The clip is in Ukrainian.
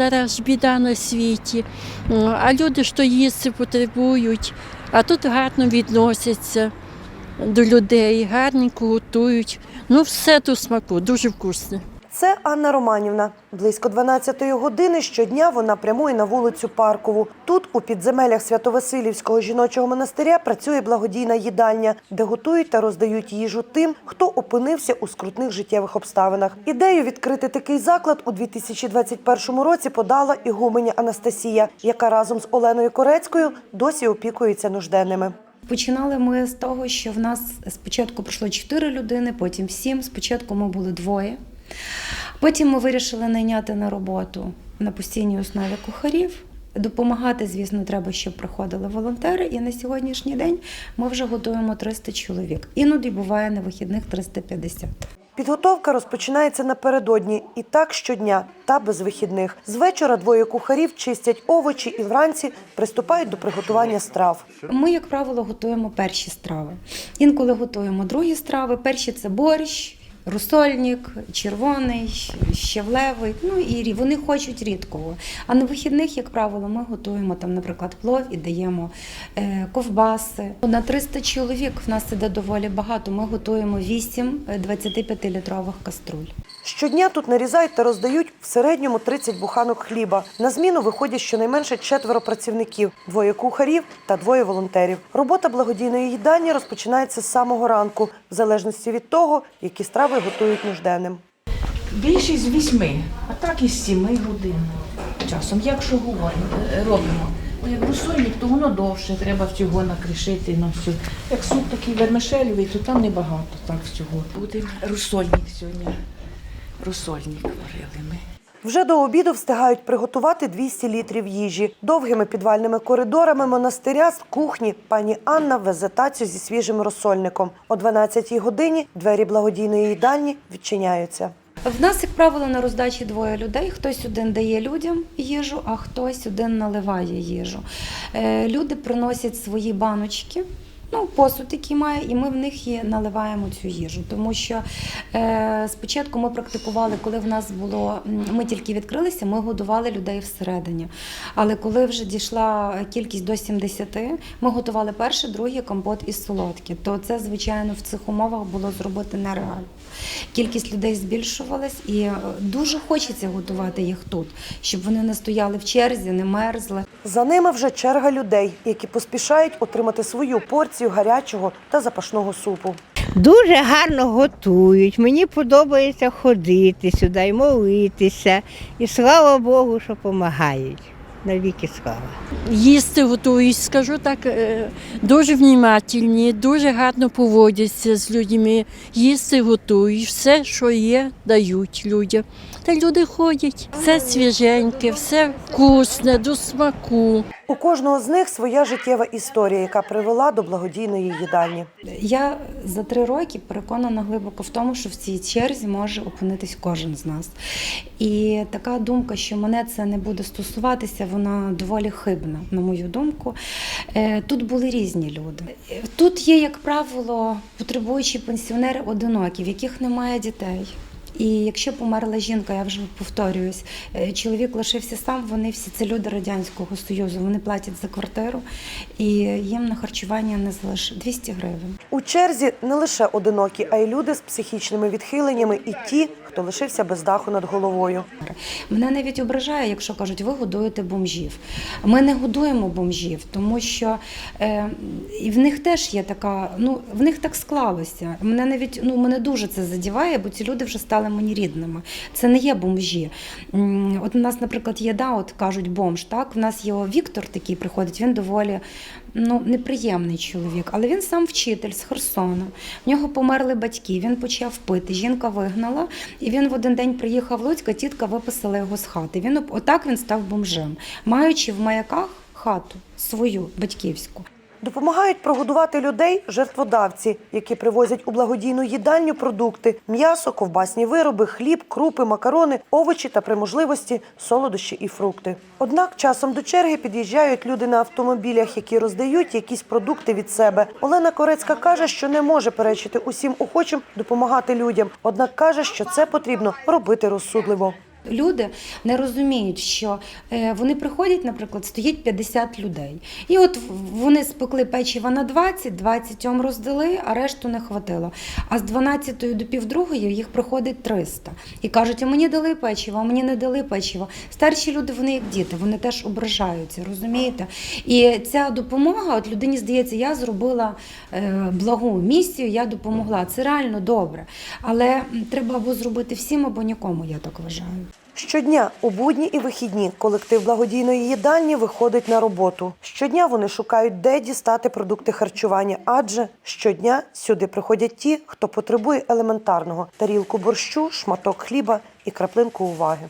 зараз біда на світі. А люди, що їсти потребують, а тут гарно відносяться до людей, гарненько готують. Ну, все до смаку, дуже вкусне. Це Анна Романівна. Близько 12-ї години щодня вона прямує на вулицю Паркову. Тут, у підземеллях Свято-Василівського жіночого монастиря, працює благодійна їдальня, де готують та роздають їжу тим, хто опинився у скрутних життєвих обставинах. Ідею відкрити такий заклад у 2021 році подала ігуменя Анастасія, яка разом з Оленою Корецькою досі опікується нужденними. Починали ми з того, що в нас спочатку пройшло чотири людини, потім сім. Спочатку ми були двоє. Потім ми вирішили найняти на роботу на постійній основі кухарів. Допомагати, звісно, треба, щоб приходили волонтери. І на сьогоднішній день ми вже готуємо 300 чоловік. Іноді буває на вихідних 350. Підготовка розпочинається напередодні і так щодня та без вихідних. З вечора двоє кухарів чистять овочі і вранці приступають до приготування страв. Ми, як правило, готуємо перші страви. Інколи готуємо другі страви. Перші це борщ, русольник, червоний, щавлевий. Ну і вони хочуть рідкого. А на вихідних, як правило, ми готуємо там, наприклад, плов і даємо е, ковбаси. На 300 чоловік в нас іде доволі багато. Ми готуємо 8 25-літрових каструль. Щодня тут нарізають та роздають в середньому 30 буханок хліба. На зміну виходять щонайменше четверо працівників, двоє кухарів та двоє волонтерів. Робота благодійної їдальні розпочинається з самого ранку, в залежності від того, які страви готують нужденним. Більшість з вісьми, а так і з сіми годин часом. Якщо говоримо, е, робимо. Ну, Як русольник, то воно довше, треба всього накришити на всю. Як суп такий вермишелевий, то там небагато так всього. Буде русольник сьогодні. Русольник варили ми. Вже до обіду встигають приготувати 200 літрів їжі. Довгими підвальними коридорами монастиря з кухні пані Анна везе тацю зі свіжим розсольником. О 12-й годині двері благодійної їдальні відчиняються. В нас, як правило, на роздачі двоє людей. Хтось один дає людям їжу, а хтось один наливає їжу. Е, Люди приносять свої баночки. Ну, посуд, який має, і ми в них і наливаємо цю їжу. Тому що е, спочатку ми практикували, коли в нас було, ми тільки відкрилися, ми годували людей всередині. Але коли вже дійшла кількість до 70, ми готували перший, другий компот і солодкі. То це, звичайно, в цих умовах було зробити нереально. Кількість людей збільшувалась, і е, дуже хочеться готувати їх тут, щоб вони не стояли в черзі, не мерзли. За ними вже черга людей, які поспішають отримати свою порцію гарячого та запашного супу. Дуже гарно готують. Мені подобається ходити сюди і молитися. І слава Богу, що допомагають. Навіки слава. Їсти готують, скажу так, е, дуже внімательні, дуже гарно поводяться з людьми. Їсти готують, все, що є, дають людям. Та люди ходять. Все свіженьке, все вкусне, до смаку. У кожного з них своя життєва історія, яка привела до благодійної їдальні. Я за три роки переконана глибоко в тому, що в цій черзі може опинитись кожен з нас. І така думка, що мене це не буде стосуватися, вона доволі хибна, на мою думку. Е, Тут були різні люди. Тут є, як правило, потребуючі пенсіонери одинокі, в яких немає дітей. І якщо померла жінка, я вже повторююсь, е, чоловік лишився сам. Вони всі це люди радянського союзу. Вони платять за квартиру, і їм на харчування не залиш 200 гривень. У черзі не лише одинокі, а й люди з психічними відхиленнями, і ті, хто лишився без даху над головою. Мене навіть ображає, якщо кажуть, ви годуєте бомжів. Ми не годуємо бомжів, тому що е, і в них теж є така, ну в них так склалося. Мене навіть ну мене дуже це задіває, бо ці люди вже стали мені рідними. Це не є бомжі. От у нас, наприклад, є да, от кажуть бомж. Так, в нас є Віктор такий приходить. Він доволі ну неприємний чоловік, але він сам вчитель з Херсона. В нього померли батьки. Він почав пити. Жінка вигнала, і він в один день приїхав в Луцьк, тітка виписала його з хати. Він отак він став бомжем, маючи в маяках хату свою батьківську. Допомагають прогодувати людей жертводавці, які привозять у благодійну їдальню продукти: м'ясо, ковбасні вироби, хліб, крупи, макарони, овочі та при можливості солодощі і фрукти. Однак часом до черги під'їжджають люди на автомобілях, які роздають якісь продукти від себе. Олена Корецька каже, що не може перечити усім охочим допомагати людям. Однак каже, що це потрібно робити розсудливо. Люди не розуміють, що е, вони приходять, наприклад, стоїть 50 людей. І от вони спекли печива на 20, 20 ом роздали, а решту не хватило. А з 12 до півдругої їх приходить 300. І кажуть, а мені дали печиво, а мені не дали печиво. Старші люди, вони як діти, вони теж ображаються, розумієте? І ця допомога, от людині здається, я зробила е, благу місію, я допомогла. Це реально добре. Але треба або зробити всім, або нікому, я так вважаю. Щодня у будні і вихідні колектив благодійної їдальні виходить на роботу. Щодня вони шукають, де дістати продукти харчування, адже щодня сюди приходять ті, хто потребує елементарного тарілку борщу, шматок хліба і краплинку уваги.